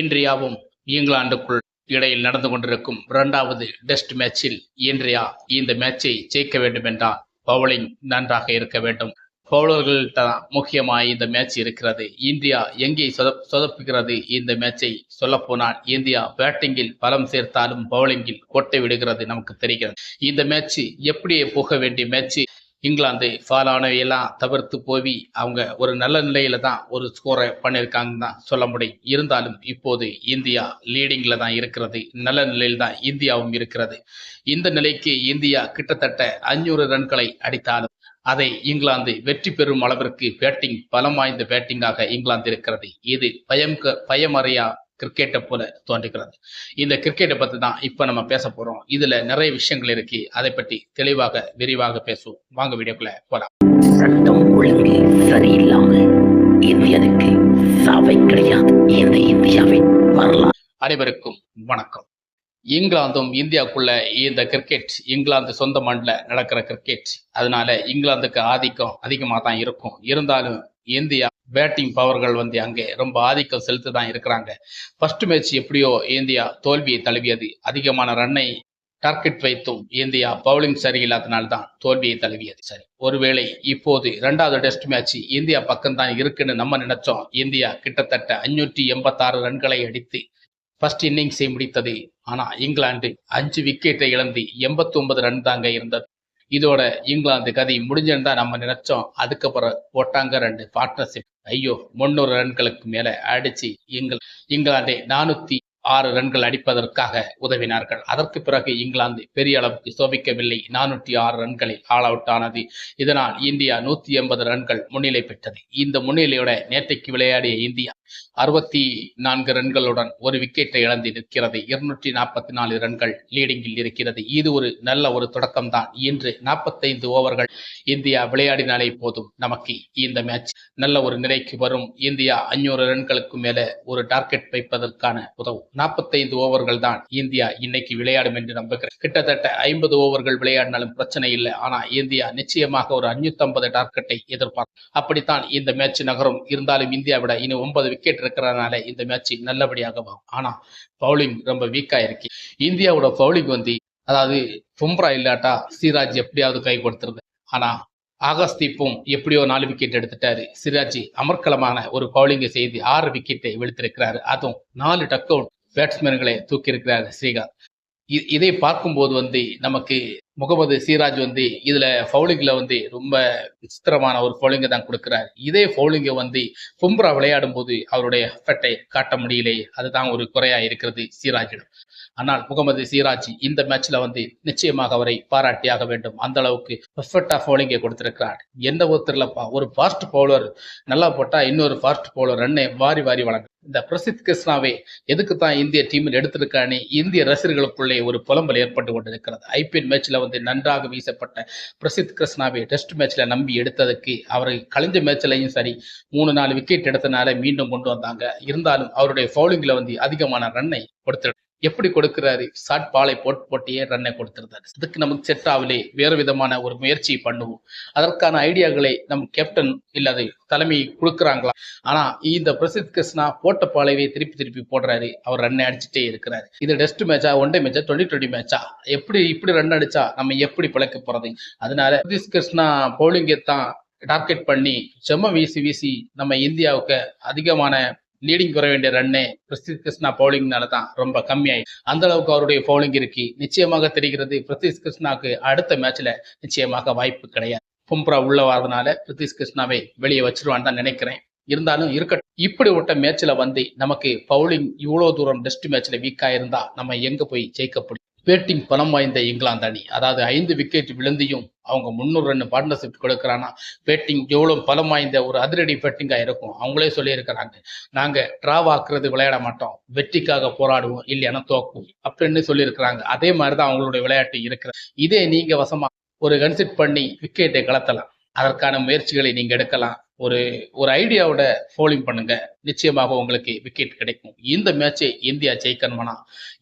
இன்றியாவும் இங்கிலாந்துக்குள் இடையில் நடந்து கொண்டிருக்கும் இரண்டாவது டெஸ்ட் மேட்சில் இன்றியா இந்த மேட்சை ஜெயிக்க வேண்டும் என்றால் பவுலிங் நன்றாக இருக்க வேண்டும். பவுலர்கள் தான் முக்கியமாக இந்த மேட்ச் இருக்கிறது. இந்தியா எங்கே சொதப்புகிறது? இந்த மேட்சை சொல்லப்போனால் இந்தியா பேட்டிங்கில் பலம் சேர்த்தாலும் பவுலிங்கில் கொட்டை விடுகிறது நமக்கு தெரிகிறது. இந்த மேட்ச் எப்படியே போக வேண்டிய மேட்ச்? இங்கிலாந்து ஃபாலானவையெல்லாம் தவிர்த்து போய் அவங்க ஒரு நல்ல நிலையில தான் ஒரு ஸ்கோரை பண்ணியிருக்காங்கன்னு தான் சொல்ல முடியும். இருந்தாலும் இப்போது இந்தியா லீடிங்கில் தான் இருக்கிறது. நல்ல நிலையில் தான் இந்தியாவும் இருக்கிறது. இந்த நிலைக்கு இந்தியா கிட்டத்தட்ட அஞ்சூறு ரன்களை அடித்தாலும் அதை இங்கிலாந்து வெற்றி பெறும் அளவிற்கு பேட்டிங் பலம் வாய்ந்த பேட்டிங்காக இங்கிலாந்து இருக்கிறது. இது பயம் பயமறையா கிரிக்கெட்டை போல தோன்றுகிறது இந்த கிரிக்கெட்டை பத்தி தான் இப்ப நம்ம பேச போறோம். இதுல நிறைய விஷயங்கள் இருக்கு. அதை பற்றி தெளிவாக விரிவாக பேசுவோம். வாங்க வீடியோக்குள்ள போலாம். சட்டம் ஒழுங்கு சரியில்லாம இந்தியனுக்கு சாவை கிடையாது. இந்த இந்தியாவின் வரலாறு. அனைவருக்கும் வணக்கம். இங்கிலாந்தும் இந்தியாவுக்குள்ள இந்த கிரிக்கெட் இங்கிலாந்து சொந்த மண்ணில் நடக்கிற கிரிக்கெட் அதனால இங்கிலாந்துக்கு ஆதிக்கம் அதிகமாக தான் இருக்கும். இருந்தாலும் இந்தியா பேட்டிங் பவர்கள் வந்து அங்கே ரொம்ப ஆதிக்கம் செலுத்தி தான் இருக்கிறாங்க. ஃபர்ஸ்ட் மேட்ச் எப்படியோ இந்தியா தோல்வியை தழுவியது. அதிகமான ரன்னை டார்கெட் வைத்தும் இந்தியா பவுலிங் சரியில்லாதனால தான் தோல்வியை தழுவியது. சரி ஒருவேளை இப்போது இரண்டாவது டெஸ்ட் மேட்ச் இந்தியா பக்கம்தான் இருக்குன்னு நம்ம நினைச்சோம். இந்தியா கிட்டத்தட்ட அஞ்சூற்றி எண்பத்தாறு ரன்களை அடித்து ஃபர்ஸ்ட் இன்னிங்ஸை முடித்தது. ஆனா இங்கிலாந்து அஞ்சு விக்கெட்டை இழந்து எண்பத்தி ஒன்பது ரன் தாங்க இருந்தது. இதோட இங்கிலாந்து கதை முடிஞ்சுன்னு தான் நம்ம நினைச்சோம். அதுக்கப்புறம் போட்டாங்க ரெண்டு பார்ட்னர்ஷிப் ஐயோ முன்னூறு ரன்களுக்கு மேல அடிச்சு எங்கள் இங்கிலாந்தை நானூத்தி ஆறு ரன்கள் அடிப்பதற்காக உதவினார்கள். அதற்கு பிறகு இங்கிலாந்து பெரிய அளவுக்கு சோபிக்கவில்லை. நானூற்றி ஆறு ரன்களில் ஆல் அவுட் ஆனது. இதனால் இந்தியா நூத்தி எண்பது ரன்கள் முன்னிலை பெற்றது. இந்த முன்னிலையோட நேற்றைக்கு விளையாடிய இந்தியா அறுபத்தி நான்கு ரன்களுடன் ஒரு விக்கெட்டை இழந்து நிற்கிறது. இருநூற்றி நாற்பத்தி நாலு ரன்கள் லீடிங்கில் இருக்கிறது. இது ஒரு நல்ல ஒரு தொடக்கம் தான் இன்று நாற்பத்தைந்து ஓவர்கள் இந்தியா விளையாடினாலே போதும் நமக்கு இந்த மேட்ச் நல்ல ஒரு நிலைக்கு வரும். இந்தியா அஞ்சூறு ரன்களுக்கு மேல ஒரு டார்கெட் வைப்பதற்கான உதவும். நாற்பத்தைந்து ஓவர்கள் தான் இந்தியா இன்னைக்கு விளையாடும் என்று நம்புகிறேன். கிட்டத்தட்ட ஐம்பது ஓவர்கள் விளையாடினாலும் பிரச்சனை இல்லை. ஆனா இந்தியா நிச்சயமாக ஒரு ஐம்பது டார்கெட்டை எதிர்பார்க்கும். அப்படித்தான் இந்த மேட்ச் நகரும். இருந்தாலும் இந்தியா விட இனி ஒன்பது விக்கெட் இருக்கிறதுனால இந்த மேட்ச் நல்லபடியாக வரும். ஆனா பவுலிங் ரொம்ப வீக்கா இருக்கு. இந்தியாவோட பவுலிங் வந்து அதாவது பும்ரா இல்லாட்டா சிராஜ் எப்படியாவது கை கொடுத்துருது. ஆனா ஆகஸ்தீப்பும் எப்படியோ நாலு விக்கெட் எடுத்துட்டாரு. சிராஜ் அமர்க்கலமான ஒரு பவுலிங்கை செய்து ஆறு விக்கெட்டை வெளுத்திருக்கிறாரு அதுவும் நாலு டக் அவுட் பேட்ஸ்மேன்களை தூக்கியிருக்கிறாரு ஸ்ரீகாந்த். இதை பார்க்கும்போது வந்து நமக்கு முகமது சீராஜ் வந்து இதுல பவுலிங்ல வந்து ரொம்ப விசித்திரமான ஒரு ஃபவுலிங்கை தான் கொடுக்கிறார். இதே ஃபவுலிங்கை வந்து பும்ரா விளையாடும் போது அவருடைய எஃபர்ட்டை காட்ட முடியலையே அதுதான் ஒரு குறையா இருக்கிறது சீராஜிடம். ஆனால் முகமது சிராஜ் இந்த மேட்ச்ல வந்து நிச்சயமாக அவரை பாராட்டியாக வேண்டும். அந்த அளவுக்கு பெர்ஃபெக்டா ஃபவுலிங்கை கொடுத்திருக்கிறார். எந்த ஒருத்தர்லப்பா ஒரு ஃபாஸ்ட் பவுலர் நல்லா போட்டா இன்னொரு ஃபாஸ்ட் பவுலர் ரன்னை வாரி வாரி வழங்க. இந்த பிரசித் கிருஷ்ணாவை எதுக்கு தான் இந்திய டீமில் எடுத்திருக்கானே? இந்திய ரசிகர்களுக்குள்ளே ஒரு புலம்பல் ஏற்பட்டு கொண்டிருக்கிறது. ஐபிஎல் மேட்ச்ல வந்து நன்றாக வீசப்பட்ட பிரசித் கிருஷ்ணாவை டெஸ்ட் மேட்ச்ல நம்பி எடுத்ததுக்கு அவர் கழிஞ்ச மேட்ச்லையும் சரி மூணு நாலு விக்கெட் எடுத்தனால மீண்டும் கொண்டு வந்தாங்க. இருந்தாலும் அவருடைய பவுலிங்ல வந்து அதிகமான ரன்னை கொடுத்து எப்படி கொடுக்கிறாரு? ஷார்ட் பாலை போட்டு போட்டியே ரன்னை கொடுத்திருந்தாரு. அதுக்கு நமக்கு செட் ஆகலே. வேறு விதமான ஒரு முயற்சி பண்ணுவோம். அதற்கான ஐடியாக்களை நம் கேப்டன் இல்லாத தலைமை கொடுக்குறாங்களா? ஆனா இந்த பிரசித் கிருஷ்ணா போட்ட பாலைவே திருப்பி திருப்பி போடுறாரு. அவர் ரன் அடிச்சுட்டே இருக்கிறாரு. இது டெஸ்ட் மேட்சா ஒன் டே மேட்சா டுவெண்ட்டி டுவெண்ட்டி மேட்சா? எப்படி இப்படி ரன் அடிச்சா நம்ம எப்படி பிழைக்க போறது? அதனால பிரசித் கிருஷ்ணா பவுலிங்கை தான் டார்கெட் பண்ணி செம்ம வீசி வீசி நம்ம இந்தியாவுக்கு அதிகமான லீடிங் வர வேண்டிய ரன்னே பிரசித் கிருஷ்ணா பவுலிங்னால தான் ரொம்ப கம்மியாயி அந்த அளவுக்கு அவருடைய பவுலிங் இருக்கு. நிச்சயமாக தெரிகிறது பிரசித் கிருஷ்ணாக்கு அடுத்த மேட்ச்ல நிச்சயமாக வாய்ப்பு கிடையாது. பும்ப்ரா உள்ள வரதுனால பிரித்திஷ் கிருஷ்ணாவை வெளியே வச்சிருவான்னு தான் நினைக்கிறேன். இருந்தாலும் இருக்கட்டும். இப்படி விட்ட மேட்ச்ல வந்து நமக்கு பவுலிங் இவ்வளவு தூரம் டெஸ்ட் மேட்ச்ல வீக்கா இருந்தா நம்ம எங்க போய் ஜெயிக்க முடியும்? பேட்டிங் பலம் வாய்ந்த இங்கிலாந்து அணி அதாவது ஐந்து விக்கெட் விழுந்தியும் அவங்க முந்நூறு ரன் பார்ட்னர்ஷிப் கொடுக்குறான்னா பேட்டிங் எவ்வளோ பலம் வாய்ந்த ஒரு அதிரடி பேட்டிங்காக இருக்கும். அவங்களே சொல்லியிருக்கிறாங்க. நாங்க டிராவ் ஆக்குறது விளையாட மாட்டோம். வெற்றிக்காக போராடுவோம். இல்லைன்னா தோக்கும் அப்படின்னு சொல்லியிருக்கிறாங்க. அதே மாதிரி தான் அவங்களுடைய விளையாட்டு இருக்கிற இதே நீங்க வசமா ஒரு கன்சிட் பண்ணி விக்கெட்டை கலத்தலாம். அதற்கான முயற்சிகளை நீங்க எடுக்கலாம். ஒரு ஒரு ஐடியாவோட ஃபோலிங் பண்ணுங்க. நிச்சயமாக உங்களுக்கு விக்கெட் கிடைக்கும். இந்த மேட்சை இந்தியா ஜெயிக்கணும்னா?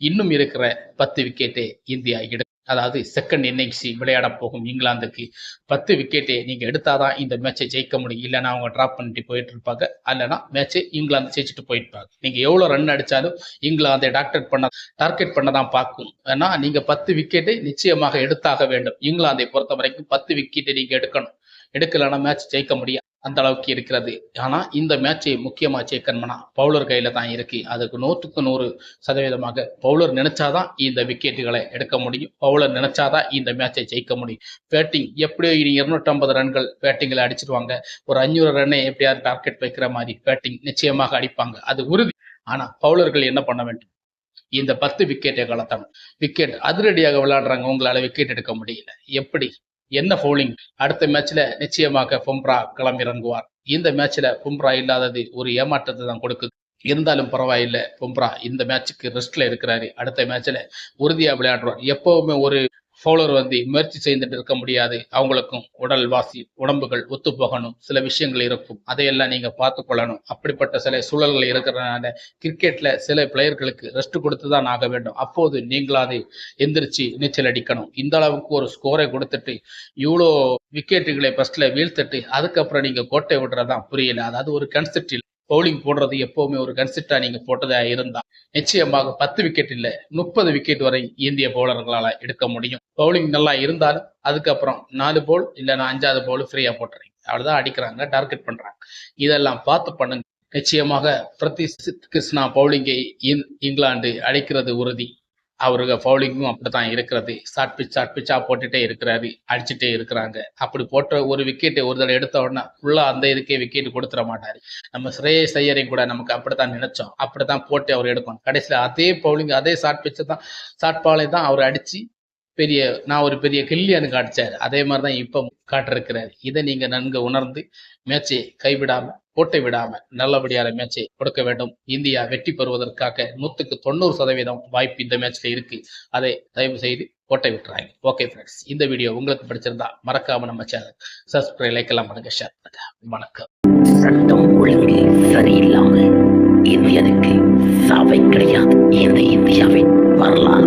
இன்னும் இருக்கிற பத்து விக்கெட்டை இந்தியா எடுக்கும் அதாவது செகண்ட் இன்னிங்ஸ் விளையாட போகும் இங்கிலாந்துக்கு பத்து விக்கெட்டை நீங்க எடுத்தாதான் இந்த மேட்சை ஜெயிக்க முடியும். இல்லைன்னா அவங்க ட்ராப் பண்ணிட்டு போயிட்டு இருப்பாங்க. இல்லைன்னா மேட்சை இங்கிலாந்து ஜெயிச்சுட்டு போயிருப்பாங்க நீங்கள் எவ்வளோ ரன் அடித்தாலும் இங்கிலாந்தை டாக்டர் பண்ண டார்கெட் பண்ண தான் பார்க்கும். ஏன்னா நீங்கள் பத்து விக்கெட்டை நிச்சயமாக எடுத்தாக வேண்டும். இங்கிலாந்தை பொறுத்த வரைக்கும் பத்து விக்கெட்டை நீங்கள் எடுக்கணும். எடுக்கலைன்னா மேட்ச் ஜெயிக்க முடியாது. அந்த அளவுக்கு இருக்கிறது. ஆனால் இந்த மேட்சை முக்கியமா ஜெயிக்கணும்னா பவுலர் கையில தான் இருக்கு. அதுக்கு நூற்றுக்கு நூறு சதவீதமாக பவுலர் நினைச்சாதான் இந்த விக்கெட்டுகளை எடுக்க முடியும். பவுலர் நினைச்சாதான் இந்த மேட்சை ஜெயிக்க முடியும். பேட்டிங் எப்படியோ இனி இருநூற்றம்பது ரன்கள் பேட்டிங்கில் அடிச்சிருவாங்க. ஒரு அஞ்சூறு ரன்னை எப்படியாவது டார்கெட் வைக்கிற மாதிரி பேட்டிங் நிச்சயமாக அடிப்பாங்க. அது உறுதி. ஆனா பவுலர்கள் என்ன பண்ண வேண்டும்? இந்த பத்து விக்கெட்டை கலத்தணும். விக்கெட் அதிரடியாக விளையாடுறாங்க உங்களால விக்கெட் எடுக்க முடியல. எப்படி? என்ன பவுலிங் அடுத்த மேட்ச்ல நிச்சயமாக பும்ரா களமிறங்குவார். இந்த மேட்ச்ல பும்ரா இல்லாதது ஒரு ஏமாற்றத்தை தான் கொடுக்குது. இருந்தாலும் பரவாயில்ல பும்ரா இந்த மேட்சுக்கு ரெஸ்ட்ல இருக்கிறாரு. அடுத்த மேட்ச்ல உறுதியா விளையாடுவார் எப்பவுமே ஒரு பவுலர் வந்து முயற்சி செய்துட்டு இருக்க முடியாது. அவங்களுக்கும் உடல் வாசி உடம்புகள் ஒத்து போகணும் சில விஷயங்கள் இருக்கும். அதையெல்லாம் நீங்க பார்த்து கொள்ளணும் அப்படிப்பட்ட சில சூழல்கள் இருக்கிறதுனால கிரிக்கெட்ல சில பிளேயர்களுக்கு ரெஸ்ட் கொடுத்து தான் ஆக வேண்டும். அப்போது நீங்களாவது எந்திரிச்சு நீச்சல் அடிக்கணும். இந்த அளவுக்கு ஒரு ஸ்கோரை கொடுத்துட்டு இவ்வளோ விக்கெட்டுகளை ஃபர்ஸ்ட்ல வீழ்த்துட்டு அதுக்கப்புறம் நீங்க கோட்டை விடுறதான் புரியல. அதாவது ஒரு கன்செப்ட் பவுலிங் போடுறது எப்பவுமே ஒரு கன்சிஸ்டா நீங்க போட்டதா இருந்தா நிச்சயமாக பத்து விக்கெட் இல்ல முப்பது விக்கெட் வரை இந்திய பவுலர்களால எடுக்க முடியும். பவுலிங் நல்லா இருந்தாலும் அதுக்கப்புறம் நாலு போல் இல்லைன்னா அஞ்சாவது போல் ஃப்ரீயா போட்டுறீங்க. அவ்வளவுதான் அடிக்கிறாங்க டார்கெட் பண்றாங்க. இதெல்லாம் பார்த்து பண்ணுங்க. நிச்சயமாக பிரதி கிருஷ்ணா பவுலிங்கை இந்- இங்கிலாந்து அடிக்கிறது உறுதி. அவருக்கு பவுலிங்கும் அப்படித்தான் இருக்கிறது. ஷார்ட் பிச் ஷார்ட் பிச்சாக போட்டுகிட்டே இருக்கிறாரு. அடிச்சுட்டே இருக்கிறாங்க. அப்படி போட்ட ஒரு விக்கெட்டை ஒரு தடவை எடுத்த உடனே ஃபுல்லாக அந்த இதுக்கே விக்கெட் கொடுத்துட மாட்டார். நம்ம ஸ்ரேயஸ் ஐயரையும் கூட நமக்கு அப்படித்தான் நினைச்சோம். அப்படித்தான் போட்டு அவர் எடுக்கணும். கடைசியில் அதே பவுலிங் அதே ஷார்ட் பிச்சை தான் ஷார்ட் பாலை தான் அவர் அடிச்சு பெரிய நான் ஒரு பெரிய கில்லியான்னு காட்டிச்சார். அதே மாதிரி தான் இப்போ காட்டிருக்கிறார். இதை நீங்கள் நன்கு உணர்ந்து மேட்சை கைவிடாமல் கோட்டை விடாமல் நல்லபடியான மேட்சை கொடுக்க வேண்டும். இந்தியா வெற்றி பெறுவதற்காக நூற்றுக்கு தொண்ணூறு சதவீதம் வாய்ப்பு இந்த மேட்ச்சில் இருக்கு. அதை தயவு செய்து கோட்டை விட்டுறாங்க. ஓகே ஃப்ரெண்ட்ஸ் இந்த வீடியோ உங்களுக்கு பிடிச்சிருந்தா மறக்காமல் நம்ம சேனல் சப்ஸ்கிரைப் லைக் எல்லாம் பண்ணுங்க. ஷேர் பண்ணுங்க. வணக்கம். சட்டம் ஒழுங்கு சரியில்லாமல் இந்தியனுக்கு சாவை கிடையாது. இந்த இந்தியாவின் வரலாறு.